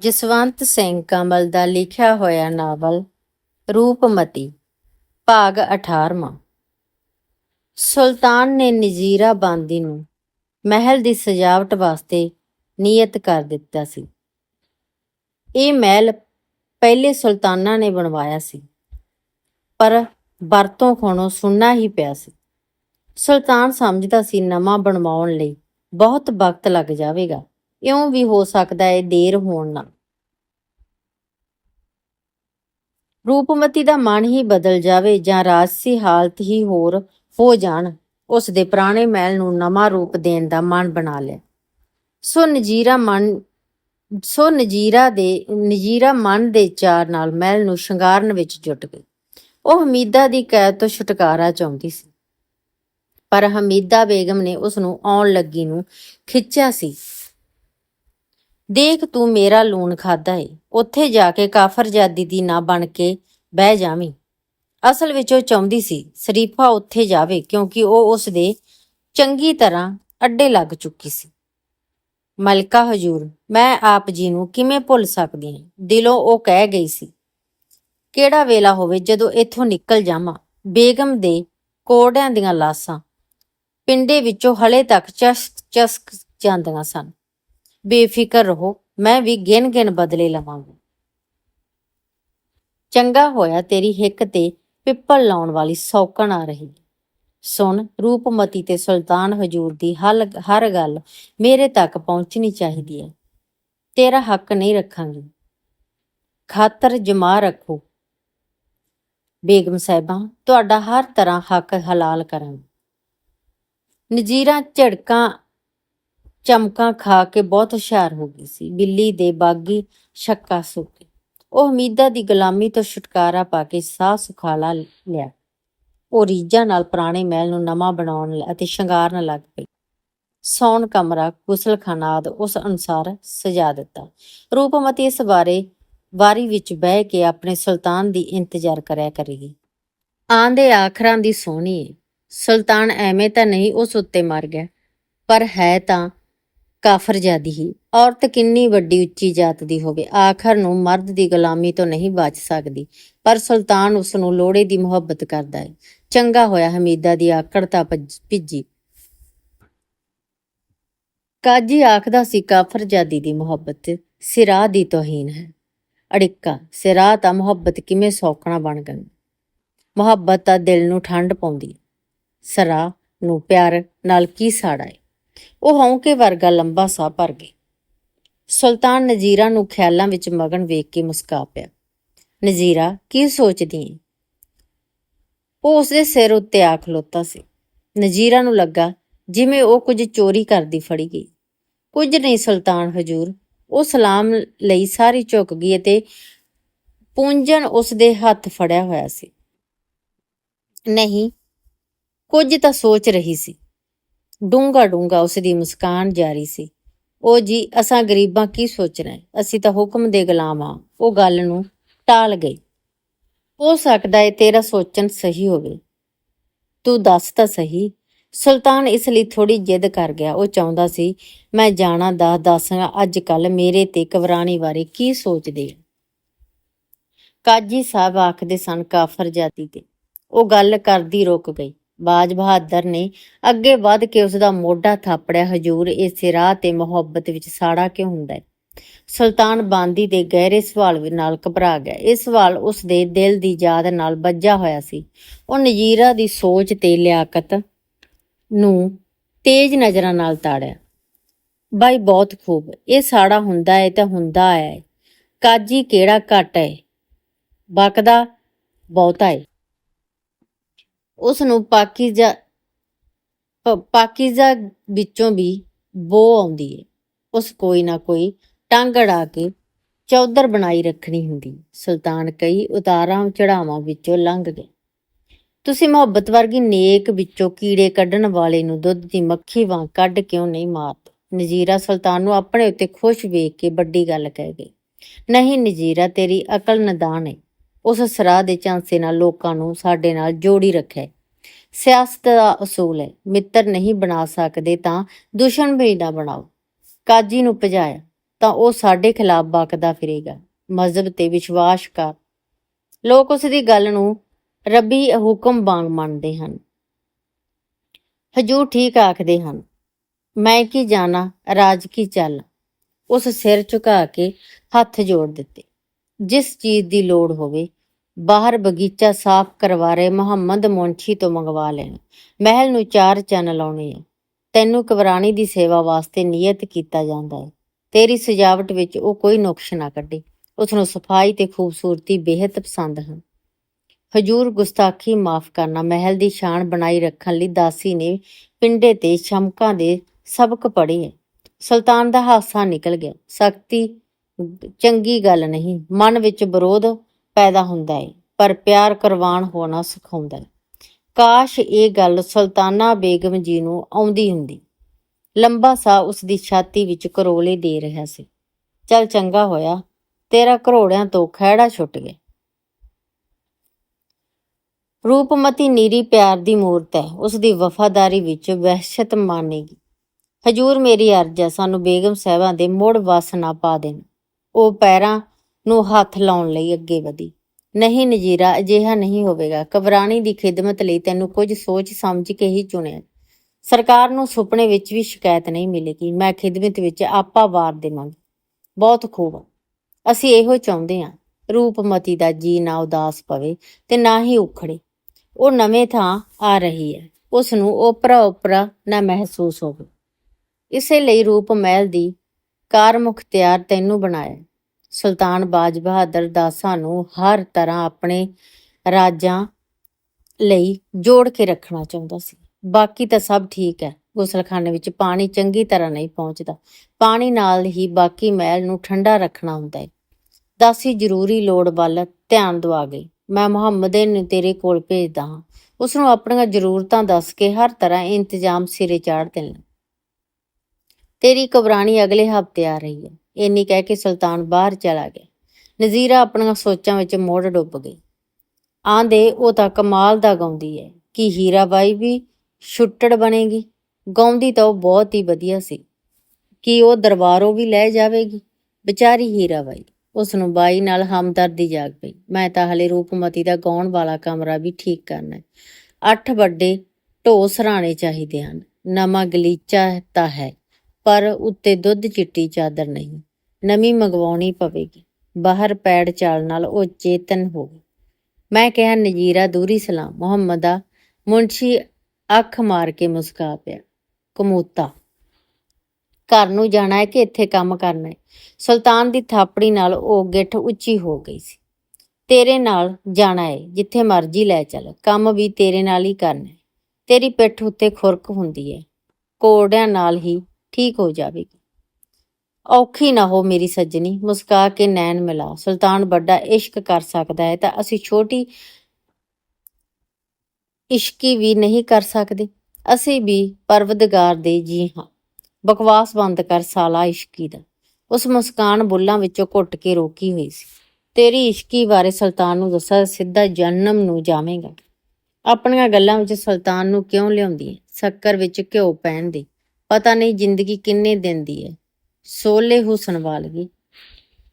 ਜਸਵੰਤ ਸਿੰਘ ਕਮਲ ਦਾ ਲਿਖਿਆ ਹੋਇਆ ਨਾਵਲ ਰੂਪਮਤੀ, ਭਾਗ 18ਵਾਂ ਸੁਲਤਾਨ ਨੇ ਨਜ਼ੀਰਾ ਬਾਂਦੀ ਨੂੰ ਮਹਿਲ ਦੀ ਸਜਾਵਟ ਵਾਸਤੇ ਨਿਯਤ ਕਰ ਦਿੱਤਾ ਸੀ। ਇਹ ਮਹਿਲ ਪਹਿਲੇ ਸੁਲਤਾਨਾਂ ਨੇ ਬਣਵਾਇਆ ਸੀ, ਪਰ ਵਰਤੋਂ ਖੋਣੋਂ ਸੁਣਨਾ ਹੀ ਪਿਆ ਸੀ। ਸੁਲਤਾਨ ਸਮਝਦਾ ਸੀ ਨਵਾਂ ਬਣਵਾਉਣ ਲਈ ਬਹੁਤ ਵਕਤ ਲੱਗ ਜਾਵੇਗਾ। ਇਉਂ ਵੀ ਹੋ ਸਕਦਾ ਹੈ ਦੇਰ ਹੋਣ ਨਾਲ। ਰੂਪਮਤੀ ਦਾ ਮਨ ਹੀ ਬਦਲ ਜਾਵੇ ਜਾਂ ਰਾਜਸੀ ਹਾਲਤ ਹੀ ਹੋਰ ਹੋ ਜਾਣ ਉਸ ਦੇ ਪੁਰਾਣੇ ਮਹਿਲ ਨੂੰ ਨਵਾਂ ਰੂਪ ਦੇਣ ਦਾ ਮਨ ਬਣਾ ਲਿਆ ਸੋ ਨਜੀਰਾ ਮਨ, ਸੋ ਨਜੀਰਾ ਦੇ, ਨਜੀਰਾ ਮਨ ਦੇ ਚਾਰ ਨਾਲ ਮਹਿਲ ਨੂੰ ਸ਼ਿੰਗਾਰਨ ਵਿੱਚ ਜੁਟ ਗਈ। ਉਹ ਹਮੀਦਾ ਦੀ ਕੈਦ ਤੋਂ ਛੁਟਕਾਰਾ ਚਾਹੁੰਦੀ ਸੀ। ਪਰ ਹਮੀਦਾ ਬੇਗਮ ਨੇ ਉਸ ਨੂੰ ਆਉਣ ਲੱਗੀ ਨੂੰ ਖਿੱਚਿਆ ਸੀ। ਦੇਖ ਤੂੰ ਮੇਰਾ ਲੂਣ ਖਾਦਾ ਏ, ਉੱਥੇ ਜਾ ਕੇ ਕਾਫਰ ਜਾਦੀ ਦੀ ਨਾ ਬਣ ਕੇ ਬਹਿ ਜਾਵੀਂ। ਅਸਲ ਵਿੱਚ ਉਹ ਚਾਹੁੰਦੀ ਸੀ, ਸ਼ਰੀਫਾ ਉੱਥੇ ਜਾਵੇ, ਕਿਉਂਕਿ ਉਹ ਉਸ ਦੇ ਚੰਗੀ ਤਰ੍ਹਾਂ ਅੱਡੇ ਲੱਗ ਚੁੱਕੀ ਸੀ। ਮਲਕਾ ਹਜੂਰ, ਮੈਂ ਆਪ ਜੀ ਨੂੰ ਕਿਵੇਂ ਭੁੱਲ ਸਕਦੀ ਹਾਂ ਦਿਲੋਂ ਉਹ ਕਹਿ ਗਈ ਸੀ, ਕਿਹੜਾ ਵੇਲਾ ਹੋਵੇ ਜਦੋਂ ਇੱਥੋਂ ਨਿਕਲ ਜਾਵਾਂ? ਬੇਗਮ ਦੇ ਕੋੜਿਆਂ ਦੀਆਂ ਲਾਸਾਂ, ਪਿੰਡੇ ਵਿੱਚੋਂ ਹਲੇ ਤੱਕ ਚਸਕ ਚਸਕ ਜਾਂਦੀਆਂ ਸਨ। ਬੇਫਿਕਰ ਰਹੋ, ਮੈਂ ਵੀ ਗਿਣ ਗਿਣ ਬਦਲੇ ਲਵਾਂਗਾ। ਚੰਗਾ ਹੋਇਆ ਤੇਰੀ ਹਿੱਕ ਤੇ ਪਿੱਪਲ ਲਾਉਣ ਵਾਲੀ ਸੌਕਣ ਆ ਰਹੀ। ਸੁਣ, ਰੂਪਮਤੀ ਤੇ ਸੁਲਤਾਨ ਹਜੂਰ ਦੀ ਹਰ ਗੱਲ ਮੇਰੇ ਤੱਕ ਪਹੁੰਚਣੀ ਚਾਹੀਦੀ ਹੈ। ਤੇਰਾ ਹੱਕ ਨਹੀਂ ਰੱਖਾਂਗੀ। ਖਾਤਰ ਜਮਾ ਰੱਖੋ। ਬੇਗਮ ਸਾਹਿਬਾਂ, ਤੁਹਾਡਾ ਹਰ ਤਰ੍ਹਾਂ ਹੱਕ ਹਲਾਲ ਕਰਾਂਗੀ। ਨਜੀਰਾਂ ਝੜਕਾਂ ਚਮਕਾਂ ਖਾ ਕੇ ਬਹੁਤ ਹੁਸ਼ਿਆਰ ਹੋ ਗਈ ਸੀ। ਬਿੱਲੀ ਦੇ ਬਾਗੀ ਸ਼ੱਕਾ ਸੁੱਕੇ ਉਹ ਹਮੀਦਾ ਦੀ ਗੁਲਾਮੀ ਤੋਂ ਛੁਟਕਾਰਾ ਪਾ ਕੇ ਸਾਹ ਸੁਖਾਲਾ ਲਿਆ। ਉਹ ਰੀਝਾਂ ਨਾਲ ਪੁਰਾਣੇ ਮਹਿਲ ਨੂੰ ਨਵਾਂ ਬਣਾਉਣ ਅਤੇ ਸ਼ਿੰਗਾਰਨ ਲੱਗ ਪਈ। ਸੌਣ ਕਮਰਾ, ਗੁਸਲਖਾਨਾ ਆਦਿ ਉਸ ਅਨੁਸਾਰ ਸਜਾ ਦਿੱਤਾ। ਰੂਪਮਤੀ ਇਸ ਬਾਰੇ ਵਾਰੀ ਵਿੱਚ ਬਹਿ ਕੇ ਆਪਣੇ ਸੁਲਤਾਨ ਦੀ ਇੰਤਜ਼ਾਰ ਕਰਿਆ ਕਰੇਗੀ। ਆਂਦੇ ਆਖਰਾਂ ਦੀ ਸੋਹਣੀ ਏ। ਸੁਲਤਾਨ ਐਵੇਂ ਤਾਂ ਨਹੀਂ ਉਸ ਉੱਤੇ ਮਰ ਗਿਆ, ਪਰ ਹੈ ਤਾਂ ਕਾਫਰਜਾਦੀ ਹੀ। ਔਰਤ ਕਿੰਨੀ ਵੱਡੀ ਉੱਚੀ ਜਾਤ ਦੀ ਹੋਵੇ, ਆਖਰ ਨੂੰ ਮਰਦ ਦੀ ਗੁਲਾਮੀ ਤੋਂ ਨਹੀਂ ਬਚ ਸਕਦੀ, ਪਰ ਸੁਲਤਾਨ ਉਸ ਨੂੰ ਲੋੜੇ ਦੀ ਮੁਹੱਬਤ ਕਰਦਾ ਹੈ ਚੰਗਾ ਹੋਇਆ ਹਮੀਦਾ ਦੀ ਆਕੜਤਾ ਭੱਜ- ਭਿੱਜੀ। ਕਾਜੀ ਆਖਦਾ ਸੀ ਕਾਫਰਜਾਦੀ ਦੀ ਮੁਹੱਬਤ ਸਿਰਾ ਦੀ ਤੋਹੀਨ ਹੈ। ਅੜਿੱਕਾ, ਸਿਰਾ ਤਾਂ ਮੁਹੱਬਤ ਕਿਵੇਂ ਸੌਖਣਾ ਬਣ ਗਈ? ਮੁਹੱਬਤ ਤਾਂ ਦਿਲ ਨੂੰ ਠੰਡ ਪਾਉਂਦੀ ਸਰਾ ਨੂੰ ਪਿਆਰ ਨਾਲ ਕੀ ਸਾੜਾ ਹੈ ਉਹ ਹੌਂਕੇ ਵਰਗਾ ਲੰਬਾ ਸਾਹ ਭਰ ਗਈ। ਸੁਲਤਾਨ ਨਜ਼ੀਰਾ ਨੂੰ ਖਿਆਲਾਂ ਵਿੱਚ ਮਗਨ ਵੇਖ ਕੇ ਮੁਸਕਾ ਪਿਆ। ਨਜ਼ੀਰਾ, ਕੀ ਸੋਚਦੀ ਹੈ ਉਹ ਉਸਦੇ ਸਿਰ ਉੱਤੇ ਆ ਖਲੋਤਾ ਸੀ। ਨਜ਼ੀਰਾ ਨੂੰ ਲੱਗਾ ਜਿਵੇਂ ਉਹ ਕੁਝ ਚੋਰੀ ਕਰਦੀ ਫੜੀ ਗਈ। ਕੁਝ ਨਹੀਂ ਸੁਲਤਾਨ ਹਜੂਰ, ਉਹ ਸਲਾਮ ਲਈ ਸਾਰੀ ਝੁਕ ਗਈ ਅਤੇ ਪੂੰਜਨ ਉਸਦੇ ਹੱਥ ਫੜਿਆ ਹੋਇਆ ਸੀ। ਨਹੀਂ, ਕੁਝ ਤਾਂ ਸੋਚ ਰਹੀ ਸੀ। ਡੂੰਗਾ ਡੂੰਗਾ ਉਸ ਦੀ ਮੁਸਕਾਨ ਜਾਰੀ ਸੀ। ਉਹ ਜੀ, ਅਸਾਂ ਗਰੀਬਾਂ ਕੀ ਸੋਚਣਾ ਹੈ ਅਸੀਂ ਤਾਂ ਹੁਕਮ ਦੇ ਗੁਲਾਮ ਆ। ਉਹ ਗੱਲ ਨੂੰ ਟਾਲ ਗਈ। ਹੋ ਸਕਦਾ ਹੈ ਤੇਰਾ ਸੋਚਣ ਸਹੀ ਹੋਵੇ। ਤੂੰ ਦੱਸ ਤਾਂ ਸਹੀ। ਸੁਲਤਾਨ ਇਸ ਲਈ ਥੋੜੀ ਜਿੱਦ ਕਰ ਗਿਆ। ਉਹ ਚਾਹੁੰਦਾ ਸੀ, ਮੈਂ ਜਾਣਾ ਦੱਸ ਦੱਸਾਂ ਅੱਜ ਕੱਲ ਮੇਰੇ ਤੇ ਕਵਰਾਣੀ ਬਾਰੇ ਕੀ ਸੋਚਦੇ ਆ? ਕਾਜੀ ਸਾਹਿਬ ਆਖਦੇ ਸਨ ਕਾਫਰ ਜਾਤੀ ਤੇ। ਉਹ ਗੱਲ ਕਰਦੀ ਰੁਕ ਗਈ। ਬਾਜ ਬਹਾਦਰ ਨੇ ਅੱਗੇ ਵੱਧ ਕੇ ਉਸ ਦਾ ਮੋਢਾ ਥਾਪੜਿਆ। ਹਜੂਰ ਇਸੇ ਰਾਹ ਤੇ ਮੁਹੱਬਤ ਵਿੱਚ ਸਾੜਾ ਕਿਉਂ ਹੁੰਦਾ ਹੈ? ਸੁਲਤਾਨ ਬਾਂਦੀ ਦੇ ਗਹਿਰੇ ਸਵਾਲ ਨਾਲ ਘਬਰਾ ਗਿਆ। ਇਹ ਸਵਾਲ ਉਸ ਦੇ ਦਿਲ ਦੀ ਯਾਦ ਨਾਲ ਵੱਜਾ ਹੋਇਆ ਸੀ। ਉਹ ਨਜੀਰਾ ਦੀ ਸੋਚ ਤੇ ਲਿਆਕਤ ਨੂੰ ਤੇਜ਼ ਨਜ਼ਰਾਂ ਨਾਲ ਤਾੜਿਆ। ਬਾਈ, ਬਹੁਤ ਖੂਬ। ਇਹ ਸਾੜਾ ਹੁੰਦਾ ਹੈ ਤਾਂ ਹੁੰਦਾ ਆਇਆ ਹੈ। ਕਾਜੀ ਕਿਹੜਾ ਘਟ ਹੈ? ਬਕਦਾ ਬਹੁਤਾ ਹੈ। ਉਸ ਨੂੰ ਪਾਕੀਜ਼ਾ ਪਾਕੀਜ਼ਾ ਵਿੱਚੋਂ ਵੀ ਬੋ ਆਉਂਦੀ ਏ। ਉਸ ਕੋਈ ਨਾ ਕੋਈ ਟੰਗ ਅੜਾ ਕੇ ਚੌਧਰ ਬਣਾਈ ਰੱਖਣੀ ਹੁੰਦੀ। ਸੁਲਤਾਨ ਕਈ ਉਤਾਰਾਂ ਚੜਾਵਾਂ ਵਿੱਚੋਂ ਲੰਘ ਗਏ। ਤੁਸੀਂ ਮੁਹੱਬਤ ਵਰਗੀ ਨੇਕ ਵਿੱਚੋਂ ਕੀੜੇ ਕੱਢਣ ਵਾਲੇ ਨੂੰ ਦੁੱਧ ਦੀ ਮੱਖੀ ਵਾਂਗ ਕੱਢ ਕਿਉਂ ਨਹੀਂ ਮਾਰਦੇ ਨਜ਼ੀਰਾ ਸੁਲਤਾਨ ਨੂੰ ਆਪਣੇ ਉੱਤੇ ਖੁਸ਼ ਵੇਖ ਕੇ ਵੱਡੀ ਗੱਲ ਕਹਿ ਗਈ। ਨਹੀਂ ਨਜ਼ੀਰਾ, ਤੇਰੀ ਅਕਲ ਨਦਾਨ ਹੈ ਉਸ ਸਰਾਹ ਦੇ ਝਾਂਸੇ ਨਾਲ ਲੋਕਾਂ ਨੂੰ ਸਾਡੇ ਨਾਲ ਜੋੜੀ ਰੱਖਿਆ ਸਿਆਸਤ ਦਾ ਅਸੂਲ ਹੈ। ਮਿੱਤਰ ਨਹੀਂ ਬਣਾ ਸਕਦੇ ਤਾਂ ਦੁਸ਼ਮਣ ਵੀ ਨਾ ਬਣਾਓ। ਕਾਜੀ ਨੂੰ ਭਜਾਇਆ ਤਾਂ ਉਹ ਸਾਡੇ ਖਿਲਾਫ ਬਕਦਾ ਫਿਰੇਗਾ। ਮਜ਼ਹਬ ਤੇ ਵਿਸ਼ਵਾਸ ਕਰ। ਲੋਕ ਉਸ ਦੀ ਗੱਲ ਨੂੰ ਰੱਬੀ ਹੁਕਮ ਵਾਂਗ ਮੰਨਦੇ ਹਨ। ਹਜੂਰ ਠੀਕ ਆਖਦੇ ਹਨ, ਮੈਂ ਕੀ ਜਾਣਾ, ਰਾਜ ਕੀ ਚੱਲ? ਉਸ ਸਿਰ ਝੁਕਾ ਕੇ ਹੱਥ ਜੋੜ ਦਿੱਤੇ। ਜਿਸ ਚੀਜ਼ ਦੀ ਲੋੜ ਹੋਵੇ, ਬਾਹਰ ਬਗੀਚਾ ਸਾਫ਼ ਕਰਵਾ ਰਹੇ ਮੁਹੰਮਦ ਮੁੰਸ਼ੀ ਤੋਂ ਮੰਗਵਾ ਲੈਣਾ। ਮਹਿਲ ਨੂੰ ਚਾਰ ਚੰਨ ਲਾਉਣੇ ਆ। ਤੈਨੂੰ ਕਬਰਾਣੀ ਦੀ ਸੇਵਾ ਵਾਸਤੇ ਨਿਯਤ ਕੀਤਾ ਜਾਂਦਾ ਹੈ। ਤੇਰੀ ਸਜਾਵਟ ਵਿੱਚ ਉਹ ਕੋਈ ਨੁਕਸ ਨਾ ਕੱਢੇ। ਉਸ ਨੂੰ ਸਫ਼ਾਈ ਤੇ ਖੂਬਸੂਰਤੀ ਬੇਹੱਦ ਪਸੰਦ ਹਨ। ਹਜੂਰ ਗੁਸਤਾਖੀ ਮਾਫ ਕਰਨਾ ਮਹਿਲ ਦੀ ਸ਼ਾਨ ਬਣਾਈ ਰੱਖਣ ਲਈ ਦਾਸੀ ਨੇ ਪਿੰਡੇ ਤੇ ਸ਼ਮਕਾਂ ਦੇ ਸਬਕ ਪੜ੍ਹੇ ਹੈ ਸੁਲਤਾਨ ਦਾ ਹਾਸਾ ਨਿਕਲ ਗਿਆ। ਸਖਤੀ ਚੰਗੀ ਗੱਲ ਨਹੀਂ। ਮਨ ਵਿੱਚ ਵਿਰੋਧ ਪੈਦਾ ਹੁੰਦਾ ਹੈ ਪਰ ਪਿਆਰ ਕਰਵਾਨ ਹੋਣਾ ਸਿਖਾਉਂਦਾ ਹੈ ਕਾਸ਼ ਇਹ ਗੱਲ ਸੁਲਤਾਨਾ ਬੇਗਮ ਜੀ ਨੂੰ ਆਉਂਦੀ ਹੁੰਦੀ। ਲੰਬਾ ਸਾਹ ਉਸ ਦੀ ਛਾਤੀ ਵਿੱਚ ਕਰੋਲੇ ਦੇ ਰਿਹਾ ਸੀ। ਚੱਲ ਚੰਗਾ ਹੋਇਆ, ਤੇਰਾ ਘਰੋੜਿਆਂ ਤੋਂ ਖਹਿੜਾ ਛੁੱਟ ਗਿਆ। ਰੂਪਮਤੀ ਨੀਰੀ ਪਿਆਰ ਦੀ ਮੂਰਤ ਹੈ ਉਸ ਦੀ ਵਫਾਦਾਰੀ ਵਿੱਚ ਵਹਿਸ਼ਤ ਮਾਨੇਗੀ। ਹਜੂਰ ਮੇਰੀ ਅਰਜ਼ ਹੈ, ਸਾਨੂੰ ਬੇਗਮ ਸਾਹਿਬਾਂ ਦੇ ਮੁੜ ਵਸ ਨਾ ਪਾ ਦੇਣ। ਉਹ ਪੈਰਾਂ ਨੂੰ ਹੱਥ ਲਾਉਣ ਲਈ ਅੱਗੇ ਵਧੀ। ਨਹੀਂ ਨਜੀਰਾ, ਅਜਿਹਾ ਨਹੀਂ ਹੋਵੇਗਾ। ਕਬਰਾਣੀ ਦੀ ਖਿਦਮਤ ਲਈ ਤੈਨੂੰ ਕੁਝ ਸੋਚ ਸਮਝ ਕੇ ਹੀ ਚੁਣਿਆ। ਸਰਕਾਰ ਨੂੰ ਸੁਪਨੇ ਵਿੱਚ ਵੀ ਸ਼ਿਕਾਇਤ ਨਹੀਂ ਮਿਲੇਗੀ। ਮੈਂ ਖਿਦਮਤ ਵਿੱਚ ਆਪਾ ਵਾਰ ਦੇਵਾਂਗੀ। ਬਹੁਤ ਖੂਬ ਅਸੀਂ ਇਹੋ ਚਾਹੁੰਦੇ ਹਾਂ ਰੂਪਮਤੀ ਦਾ ਜੀ ਨਾ ਉਦਾਸ ਪਵੇ ਤੇ ਨਾ ਹੀ ਉਖੜੇ। ਉਹ ਨਵੇਂ ਥਾਂ ਆ ਰਹੀ ਹੈ। ਉਸ ਨੂੰ ਓਪਰਾ ਓਪਰਾ ਨਾ ਮਹਿਸੂਸ ਹੋਵੇ। ਇਸੇ ਲਈ ਰੂਪ ਮਹਿਲ ਦੀ ਕਾਰ ਮੁਖਤਿਆਰ ਤੈਨੂੰ ਬਣਾਇਆ। ਸੁਲਤਾਨ ਬਾਜ ਬਹਾਦਰ ਦਾਸਾਂ ਨੂੰ ਹਰ ਤਰ੍ਹਾਂ ਆਪਣੇ ਰਾਜਾਂ ਲਈ ਜੋੜ ਕੇ ਰੱਖਣਾ ਚਾਹੁੰਦਾ ਸੀ। ਬਾਕੀ ਤਾਂ ਸਭ ਠੀਕ ਹੈ। ਗੁਸਲਖਾਨੇ ਵਿੱਚ ਪਾਣੀ ਚੰਗੀ ਤਰ੍ਹਾਂ ਨਹੀਂ ਪਹੁੰਚਦਾ। ਪਾਣੀ ਨਾਲ ਹੀ ਬਾਕੀ ਮਹਿਲ ਨੂੰ ਠੰਡਾ ਰੱਖਣਾ ਹੁੰਦਾ ਹੈ। ਦਾਸੀ ਜ਼ਰੂਰੀ ਲੋੜ ਵੱਲ ਧਿਆਨ ਦਵਾ ਗਈ। ਮੈਂ ਮੁਹੰਮਦ ਨੂੰ ਤੇਰੇ ਕੋਲ ਭੇਜਦਾ ਹਾਂ। ਉਸ ਨੂੰ ਆਪਣੀਆਂ ਜ਼ਰੂਰਤਾਂ ਦੱਸ ਕੇ ਹਰ ਤਰ੍ਹਾਂ ਇੰਤਜ਼ਾਮ ਸਿਰੇ ਚਾੜ ਦੇਣ। ਤੇਰੀ ਕਬਰਾਣੀ ਅਗਲੇ ਹਫ਼ਤੇ ਆ ਰਹੀ ਹੈ। ਇੰਨੀ ਕਹਿ ਕੇ ਸੁਲਤਾਨ ਬਾਹਰ ਚਲਾ ਗਿਆ। ਨਜ਼ੀਰਾ ਆਪਣੀਆਂ ਸੋਚਾਂ ਵਿੱਚ ਮੋੜ ਡੁੱਬ ਗਈ। ਆਂਦੇ ਉਹ ਤਾਂ ਕਮਾਲ ਦਾ ਗਾਉਂਦੀ ਹੈ ਕਿ ਹੀਰਾਬਾਈ ਵੀ ਛੁੱਟੜ ਬਣੇਗੀ? ਗਾਉਂਦੀ ਤਾਂ ਉਹ ਬਹੁਤ ਹੀ ਵਧੀਆ ਸੀ। ਕਿ ਉਹ ਦਰਬਾਰੋਂ ਵੀ ਲੈ ਜਾਵੇਗੀ? ਵਿਚਾਰੀ ਹੀਰਾਬਾਈ ਉਸ ਨੂੰ ਬਾਈ ਨਾਲ ਹਮਦਰਦੀ ਜਾਗ ਪਈ। ਮੈਂ ਤਾਂ ਹਲੇ ਰੂਪਮਤੀ ਦਾ ਗਾਉਣ ਵਾਲਾ ਕਮਰਾ ਵੀ ਠੀਕ ਕਰਨਾ ਹੈ ਅੱਠ ਵੱਡੇ ਢੋ ਸਰਾਣੇ ਚਾਹੀਦੇ ਹਨ। ਨਵਾਂ ਗਲੀਚਾ ਤਾਂ ਹੈ, ਪਰ ਉੱਤੇ ਦੁੱਧ ਚਿੱਟੀ ਚਾਦਰ ਨਹੀਂ। ਨਵੀਂ ਮੰਗਵਾਉਣੀ ਪਵੇਗੀ। ਬਾਹਰ ਪੈੜ ਚਾਲ ਨਾਲ ਉਹ ਚੇਤਨ ਹੋ ਗਈ। ਮੈਂ ਕਿਹਾ, ਨਜੀਰਾ ਦੂਰੀ ਸਲਾਮ। ਮੁਹੰਮਦਾ ਮੁੰਸ਼ੀ ਅੱਖ ਮਾਰ ਕੇ ਮੁਸਕਾ ਪਿਆ। ਕਮੂਤਾ, ਘਰ ਨੂੰ ਜਾਣਾ ਹੈ ਕਿ ਇੱਥੇ ਕੰਮ ਕਰਨਾ ਹੈ? ਸੁਲਤਾਨ ਦੀ ਥਾਪੜੀ ਨਾਲ ਉਹ ਗਿੱਠ ਉੱਚੀ ਹੋ ਗਈ ਸੀ। ਤੇਰੇ ਨਾਲ ਜਾਣਾ ਹੈ, ਜਿੱਥੇ ਮਰਜ਼ੀ ਲੈ ਚੱਲ। ਕੰਮ ਵੀ ਤੇਰੇ ਨਾਲ ਹੀ ਕਰਨਾ ਹੈ। ਤੇਰੀ ਪਿੱਠ ਉੱਤੇ ਖੁਰਕ ਹੁੰਦੀ ਹੈ। ਕੋੜਿਆਂ ਨਾਲ ਹੀ ਠੀਕ ਹੋ ਜਾਵੇਗੀ। ਔਖੀ ਨਾ ਹੋ ਮੇਰੀ ਸੱਜਣੀ, ਮੁਸਕਾ ਕੇ ਨੈਣ ਮਿਲਾ। ਸੁਲਤਾਨ ਵੱਡਾ ਇਸ਼ਕ ਕਰ ਸਕਦਾ ਹੈ ਤਾਂ ਅਸੀਂ ਛੋਟੀ ਇਸ਼ਕੀ ਵੀ ਨਹੀਂ ਕਰ ਸਕਦੇ। ਅਸੀਂ ਵੀ ਪਰਵਦਗਾਰ ਦੇ ਜੀ ਹਾਂ। ਬਕਵਾਸ ਬੰਦ ਕਰ ਸਾਲਾ ਇਸ਼ਕੀ ਦਾ। ਉਸ ਮੁਸਕਾਨ ਬੁੱਲਾਂ ਵਿੱਚੋਂ ਘੁੱਟ ਕੇ ਰੋਕੀ ਹੋਈ ਸੀ। ਤੇਰੀ ਇਸ਼ਕੀ ਬਾਰੇ ਸੁਲਤਾਨ ਨੂੰ ਦੱਸਿਆ ਸਿੱਧਾ ਜਨਮ ਨੂੰ ਜਾਵੇਂਗਾ। ਆਪਣੀਆਂ ਗੱਲਾਂ ਵਿੱਚ ਸੁਲਤਾਨ ਨੂੰ ਕਿਉਂ ਲਿਆਉਂਦੀ ਹੈ? ਸ਼ੱਕਰ ਵਿੱਚ ਘਿਓ ਪੈਣ ਦੀ। ਪਤਾ ਨਹੀਂ ਜ਼ਿੰਦਗੀ ਕਿੰਨੇ ਦਿਨ ਦੀ ਹੈ। ਸੋਲੇ ਹੁਸਨ ਵਾਲਗੀ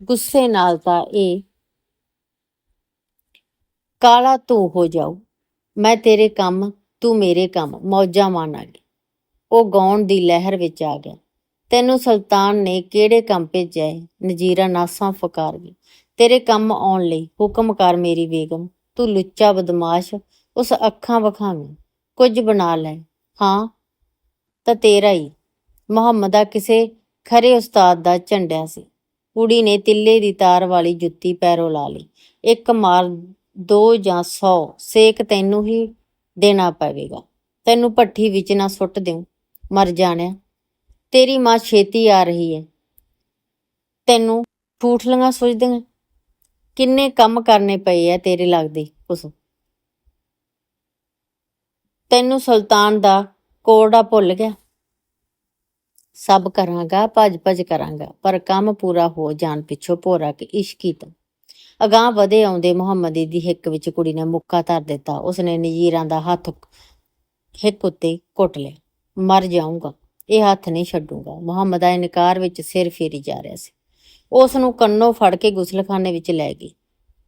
ਗੁੱਸੇ ਨਾਲ ਤਾਂ ਇਹ, ਕਾਲਾ ਤੂੰ ਹੋ ਜਾਊ, ਮੈਂ ਤੇਰੇ ਕੰਮ, ਤੂੰ ਮੇਰੇ ਕੰਮ, ਮੌਜਾਂ ਮਾਣਾਂਗੇ। ਉਹ ਗਾਉਣ ਦੀ ਲਹਿਰ ਵਿੱਚ ਆ ਗਿਆ। ਤੈਨੂੰ ਸੁਲਤਾਨ ਨੇ ਕਿਹੜੇ ਕੰਮ ਭੇਜਿਆ ਹੈ ਨਜੀਰਾ ਨਾਸਾਂ ਫਕਾਰ ਗਈ। ਤੇਰੇ ਕੰਮ ਆਉਣ ਲਈ ਹੁਕਮ ਕਰ ਮੇਰੀ ਬੇਗਮ, ਤੂੰ ਲੁੱਚਾ ਬਦਮਾਸ਼, ਉਸ ਅੱਖਾਂ ਵਖਾਵੇਂ, ਕੁਝ ਬਣਾ ਲੈ। ਹਾਂ, ਤਾਂ ਤੇਰਾ ਹੀ। ਮੁਹੰਮਦਾ ਕਿਸੇ ਖਰੇ ਉਸਤਾਦ ਦਾ ਝੰਡਿਆ ਸੀ। ਕੁੜੀ ਨੇ ਤਿੱਲੇ ਦੀ ਤਾਰ ਵਾਲੀ ਜੁੱਤੀ ਪੈਰੋਂ ਲਾ ਲਈ। ਇੱਕ ਮਾਰ ਦੋ ਜਾਂ 100 ਸੇਕ ਤੈਨੂੰ ਹੀ ਦੇਣਾ ਪਵੇਗਾ। ਤੈਨੂੰ ਭੱਠੀ ਵਿੱਚ ਨਾ ਸੁੱਟ ਦਿਉ ਮਰ ਜਾਣਿਆ, ਤੇਰੀ ਮਾਂ ਛੇਤੀ ਆ ਰਹੀ ਹੈ ਤੈਨੂੰ ਠੂਠਲੀਆਂ ਸੋਚਦੀਆਂ ਕਿੰਨੇ ਕੰਮ ਕਰਨੇ ਪਏ ਆ ਤੇਰੇ ਲੱਗਦੇ ਉਸ ਤੈਨੂੰ ਸੁਲਤਾਨ ਦਾ ਕੋੜਾ ਭੁੱਲ ਗਿਆ। ਸਭ ਕਰਾਂਗਾ ਭੱਜ ਭੱਜ ਕਰਾਂਗਾ, ਪਰ ਕੰਮ ਪੂਰਾ ਹੋ ਜਾਣ ਪਿੱਛੋਂ ਭੋਰਾ ਕਿ ਇਸ਼ਕੀ ਤੋਂ। ਅਗਾਹ ਵਧੇ ਆਉਂਦੇ ਮੁਹੰਮਦੀ ਦੀ ਹਿੱਕ ਵਿੱਚ ਕੁੜੀ ਨੇ ਮੁੱਕਾ ਧਰ ਦਿੱਤਾ। ਉਸਨੇ ਨਜੀਰਾਂ ਦਾ ਹੱਥ ਹਿੱਕ ਉੱਤੇ ਘੁੱਟ ਲਿਆ। ਮਰ ਜਾਊਂਗਾ, ਇਹ ਹੱਥ ਨਹੀਂ ਛੱਡੂਗਾ। ਮੁਹੰਮਦ ਦਾ ਇਨਕਾਰ ਵਿੱਚ ਸਿਰ ਫੇਰੀ ਜਾ ਰਿਹਾ ਸੀ। ਉਸ ਨੂੰ ਕੰਨੋਂ ਫੜ ਕੇ ਗੁਸਲਖਾਨੇ ਵਿੱਚ ਲੈ ਗਈ।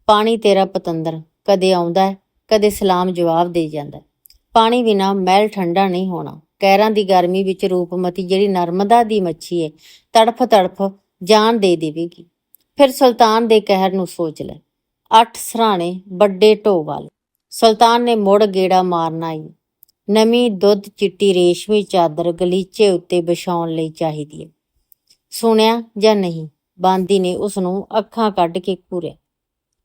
ਪਾਣੀ ਤੇਰਾ ਪਤੰਦਰ, ਕਦੇ ਆਉਂਦਾ ਕਦੇ ਸਲਾਮ ਜਵਾਬ ਦੇ ਜਾਂਦਾ ਪਾਣੀ ਬਿਨਾ ਮਹਿਲ ਠੰਡਾ ਨਹੀਂ ਹੋਣਾ। ਕਹਿਰਾਂ ਦੀ ਗਰਮੀ ਵਿੱਚ ਰੂਪਮਤੀ ਜਿਹੜੀ ਨਰਮਦਾ ਦੀ ਮੱਛੀ ਹੈ ਤੜਫ ਤੜਫ ਜਾਨ ਦੇ ਦੇਵੇਗੀ। ਫਿਰ ਸੁਲਤਾਨ ਦੇ ਕਹਿਰ ਨੂੰ ਸੋਚ ਲੈ। ਅੱਠ ਸਰਾਣੇ ਵੱਡੇ ਢੋ ਵਾਲੇ। ਸੁਲਤਾਨ ਨੇ ਮੁੜ ਗੇੜਾ ਮਾਰਨਾ ਹੀ ਨਵੀਂ ਦੁੱਧ ਚਿੱਟੀ ਰੇਸ਼ਮੀ ਚਾਦਰ ਗਲੀਚੇ ਉੱਤੇ ਵਿਛਾਉਣ ਲਈ ਚਾਹੀਦੀ ਹੈ ਸੁਣਿਆ ਜਾਂ ਨਹੀਂ? ਬਾਂਦੀ ਨੇ ਉਸ ਨੂੰ ਅੱਖਾਂ ਕੱਢ ਕੇ ਘੂਰਿਆ।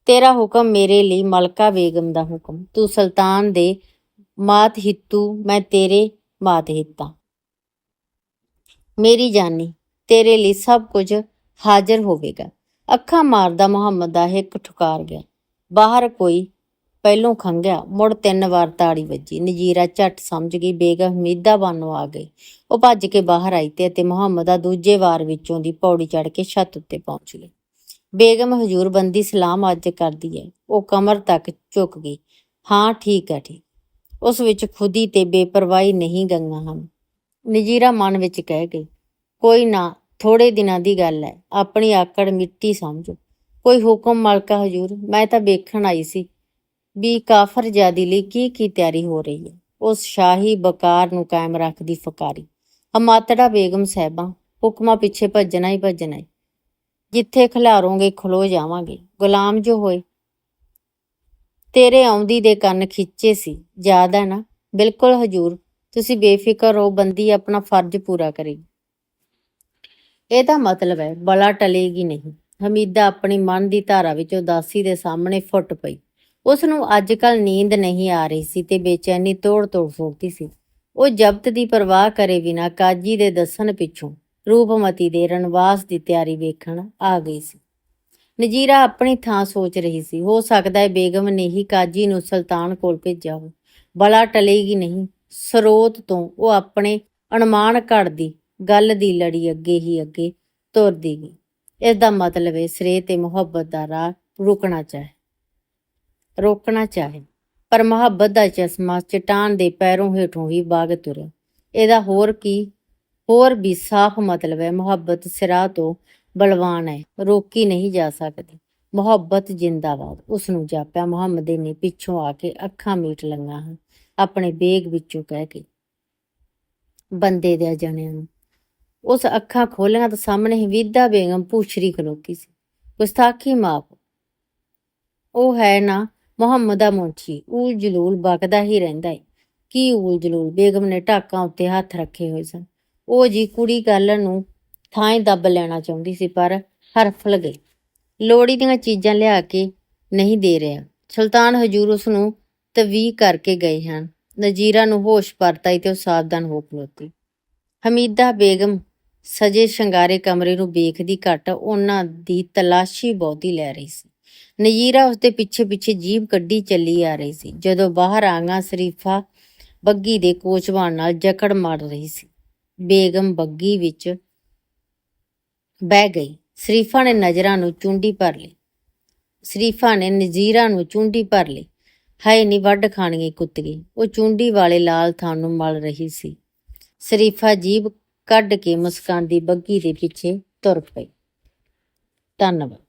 ਤੇਰਾ ਹੁਕਮ ਮੇਰੇ ਲਈ ਮਲਕਾ ਬੇਗਮ ਦਾ ਹੁਕਮ। ਤੂੰ ਸੁਲਤਾਨ ਦੇ ਮਾਤ ਹਿੱਤੂ ਮੈਂ ਤੇਰੇ ਮਾਤ ਹਿੱਤਾ ਮੇਰੀ ਜਾਨੀ, ਤੇਰੇ ਲਈ ਸਭ ਕੁਝ ਹਾਜ਼ਰ ਹੋਵੇਗਾ। ਅੱਖਾਂ ਮਾਰਦਾ ਮੁਹੰਮਦ ਦਾ ਹਿੱਕ ਠੁਕਾਰ ਗਿਆ। ਬਾਹਰ ਕੋਈ ਪਹਿਲੋਂ ਖੰਗਿਆ ਮੁੜ ਤਿੰਨ ਵਾਰ ਤਾੜੀ ਵੱਜੀ। ਨਜੀਰਾ ਝੱਟ ਸਮਝ ਗਈ, ਬੇਗਮ ਹਮੀਦਾ ਬਾਨੋ ਆ ਗਈ। ਉਹ ਭੱਜ ਕੇ ਬਾਹਰ ਆਈ ਤੇ ਅਤੇ ਮੁਹੰਮਦ ਦਾ ਦੂਜੇ ਵਾਰ ਵਿੱਚੋਂ ਦੀ ਪੌੜੀ ਚੜ ਕੇ ਛੱਤ ਉੱਤੇ ਪਹੁੰਚ ਗਈ। ਬੇਗਮ, ਹਜੂਰ, ਬੰਦੀ ਸਲਾਮ ਅੱਜ ਕਰਦੀ ਹੈ ਉਹ ਕਮਰ ਤੱਕ ਝੁਕ ਗਈ। ਹਾਂ, ਠੀਕ ਹੈ, ਠੀਕ। ਉਸ ਵਿੱਚ ਖੁਦੀ ਤੇ ਬੇਪਰਵਾਹੀ ਨਹੀਂ ਗਈਆਂ ਹਨ। ਨਜੀਰਾ ਮਨ ਵਿੱਚ ਕਹਿ ਗਈ, ਕੋਈ ਨਾ ਥੋੜੇ ਦਿਨਾਂ ਦੀ ਗੱਲ ਹੈ, ਆਪਣੀ ਆਕੜ ਮਿੱਟੀ ਸਮਝੋ। ਕੋਈ ਹੁਕਮ ਮਲਕਾ ਹਜੂਰ, ਮੈਂ ਤਾਂ ਵੇਖਣ ਆਈ ਸੀ ਵੀ ਕਾਫਰ ਜਾਦੀ ਲਈ ਕੀ ਕੀ ਤਿਆਰੀ ਹੋ ਰਹੀ ਹੈ। ਉਸ ਸ਼ਾਹੀ ਬਕਾਰ ਨੂੰ ਕਾਇਮ ਰੱਖਦੀ ਫਕਾਰੀ, ਹਮਾਤੜਾ ਬੇਗਮ ਸਾਹਿਬਾਂ, ਹੁਕਮਾਂ ਪਿੱਛੇ ਭੱਜਣਾ ਹੀ ਭੱਜਣਾ ਹੈ। ਜਿੱਥੇ ਖਿਲਾਰੋਂਗੇ ਖਲੋ ਜਾਵਾਂਗੇ, ਗੁਲਾਮ ਜੋ ਹੋਏ ਤੇਰੇ ਆਉਂਦੀ ਦੇ ਕੰਨ ਖਿੱਚੇ ਸੀ। ਯਾਦ ਹੈ ਨਾ? ਬਿਲਕੁਲ ਹਜੂਰ। ਤੁਸੀਂ ਬੇਫਿਕਰ ਹੋ ਬੰਦੀ ਆਪਣਾ ਫਰਜ਼ ਪੂਰਾ ਕਰੇਗੀ। ਇਹਦਾ ਮਤਲਬ ਹੈ, ਬਲਾ ਟਲੇਗੀ ਨਹੀਂ। ਹਮੀਦਾ ਆਪਣੀ ਮਨ ਦੀ ਧਾਰਾ ਵਿੱਚ ਉਦਾਸੀ ਦੇ ਸਾਹਮਣੇ ਫੁੱਟ ਪਈ। ਉਸ ਨੂੰ ਅੱਜਕੱਲ ਨੀਂਦ ਨਹੀਂ ਆ ਰਹੀ ਸੀ ਤੇ ਬੇਚੈਨੀ ਤੋੜ-ਤੋੜ ਫੋਕਦੀ ਸੀ। ਉਹ ਜ਼ਬਤ ਦੀ ਪਰਵਾਹ ਕਰੇ ਬਿਨਾ ਕਾਜੀ ਦੇ ਦੱਸਣ ਪਿੱਛੋਂ ਰੂਪਮਤੀ ਦੇ ਰਣਵਾਸ ਦੀ ਤਿਆਰੀ ਵੇਖਣ ਆ ਗਈ ਸੀ। ਨਜੀਰਾ ਆਪਣੀ ਥਾਂ ਸੋਚ ਰਹੀ ਸੀ। ਹੋ ਸਕਦਾ ਹੈ ਬੇਗਮ ਨੇ ਹੀ ਕਾਜੀ ਨੂੰ ਸੁਲਤਾਨ ਕੋਲ ਭੇਜਿਆ ਹੋ ਬਲਾ ਟਲੇਗੀ ਨਹੀਂ। ਸਰੋਤ ਤੋਂ ਉਹ ਆਪਣੇ ਅਣਮਾਨ ਘੜਦੀ, ਗੱਲ ਦੀ ਲੜੀ ਅੱਗੇ ਹੀ ਅੱਗੇ ਤੁਰਦੀ ਗਈ। ਇਸ ਦਾ ਮਤਲਬ ਹੈ ਸਰੇ ਤੇ ਮੁਹੱਬਤ ਦਾ ਰਾਹ ਰੁਕਣਾ ਚਾਹੇ। ਰੋਕਣਾ ਚਾਹੇ। ਪਰ ਮੁਹੱਬਤ ਦਾ ਚਸ਼ਮਾ ਚਟਾਨ ਦੇ ਪੈਰੋਂ ਹੇਠੋਂ ਹੀ ਬਾਗ ਤੁਰਿਆ। ਇਹਦਾ ਹੋਰ ਕੀ, ਹੋਰ ਵੀ ਸਾਫ਼ ਮਤਲਬ ਹੈ ਮੁਹੱਬਤ ਸਿਰਾ ਤੋਂ ਬਲਵਾਨ ਹੈ, ਰੋਕੀ ਨਹੀਂ ਜਾ ਸਕਦੀ। ਮੁਹੱਬਤ ਜਿੰਦਾਬਾਦ ਉਸ ਨੂੰ ਜਾਪਿਆ ਮੁਹੰਮਦ ਨੇ ਪਿੱਛੋਂ ਆ ਕੇ ਅੱਖਾਂ ਮੀਟ ਲੰਗਾ ਹਨ, ਆਪਣੇ ਬੇਗ ਵਿੱਚੋਂ ਕਹਿ ਕੇ, ਬੰਦੇ ਦੇ ਜਣਿਆਂ ਨੂੰ। ਉਸ ਅੱਖਾਂ ਖੋਲੀਆਂ ਤਾਂ ਸਾਹਮਣੇ ਹੀ ਹਵੀਦਾ ਬੇਗਮ ਪੂਛਰੀ ਖਲੋਕੀ ਸੀ। ਗੁਸਤਾਖੀ ਮਾਫ, ਉਹ ਹੈ ਨਾ ਮੁਹੰਮਦ ਦਾ ਮੁੰਚੀ ਊਲ ਜਲੂਲ ਬਕਦਾ ਹੀ ਰਹਿੰਦਾ ਹੈ ਕੀ ਊਲ ਜਲੂਲ? ਬੇਗਮ ਨੇ ਢਾਕਾਂ ਉੱਤੇ ਹੱਥ ਰੱਖੇ ਹੋਏ ਸਨ। ਉਹ ਜੀ ਕੁੜੀ ਗੱਲ ਨੂੰ ਥਾਂ ਦੱਬ ਲੈਣਾ ਚਾਹੁੰਦੀ ਸੀ, ਪਰ ਹਰਫਲ ਗਈ ਲੋੜੀ ਦੀਆਂ ਚੀਜ਼ਾਂ ਲਿਆ ਕੇ ਨਹੀਂ ਦੇ ਰਿਹਾ। ਸੁਲਤਾਨ ਹਜੂਰ ਉਸ ਨੂੰ ਤਵੀ ਕਰਕੇ ਗਏ ਹਨ। ਨਜੀਰਾ ਨੂੰ ਹੋਸ਼ ਪਰਤਾਈ ਤੇ ਉਹ ਸਾਵਧਾਨ ਹੋ ਖਲੋਤੀ। ਹਮੀਦਾ ਬੇਗਮ ਸਜੇ ਸ਼ਿੰਗਾਰੇ ਕਮਰੇ ਨੂੰ ਵੇਖਦੀ ਘੱਟ ਉਹਨਾਂ ਦੀ ਤਲਾਸ਼ੀ ਬਹੁਤੀ ਲੈ ਰਹੀ ਸੀ। ਨਜੀਰਾ ਉਸਦੇ ਪਿੱਛੇ ਪਿੱਛੇ ਜੀਬ ਕੱਢੀ ਚੱਲੀ ਆ ਰਹੀ ਸੀ, ਜਦੋਂ ਬਾਹਰ ਆਂਗਾ ਸ਼ਰੀਫਾ ਬੱਗੀ ਦੇ ਕੋਚਵਾਨ ਨਾਲ ਜਕੜ ਮਾਰ ਰਹੀ ਸੀ। ਬੇਗਮ ਬੱਗੀ ਵਿੱਚ ਬਹਿ ਗਈ। ਸ਼ਰੀਫਾ ਨੇ ਨਜ਼ਰਾਂ ਨੂੰ ਚੁੰਡੀ ਭਰ ਲਈ। ਸ਼ਰੀਫਾ ਨੇ ਨਜ਼ੀਰਾਂ ਨੂੰ ਚੁੰਡੀ ਭਰ ਲਈ। ਹਾਏ ਨਹੀਂ ਵੱਢ ਖਾਣੀਏ ਕੁੱਤਗੀ। ਉਹ ਚੁੰਡੀ ਵਾਲੇ ਲਾਲ ਥਾਂ ਨੂੰ ਮਲ ਰਹੀ ਸੀ। ਸ਼ਰੀਫਾ ਜੀਬ ਕੱਢ ਕੇ ਮੁਸਕਾਨ ਦੀ ਬੱਗੀ ਦੇ ਪਿੱਛੇ ਤੁਰ ਪਈ। ਧੰਨਵਾਦ।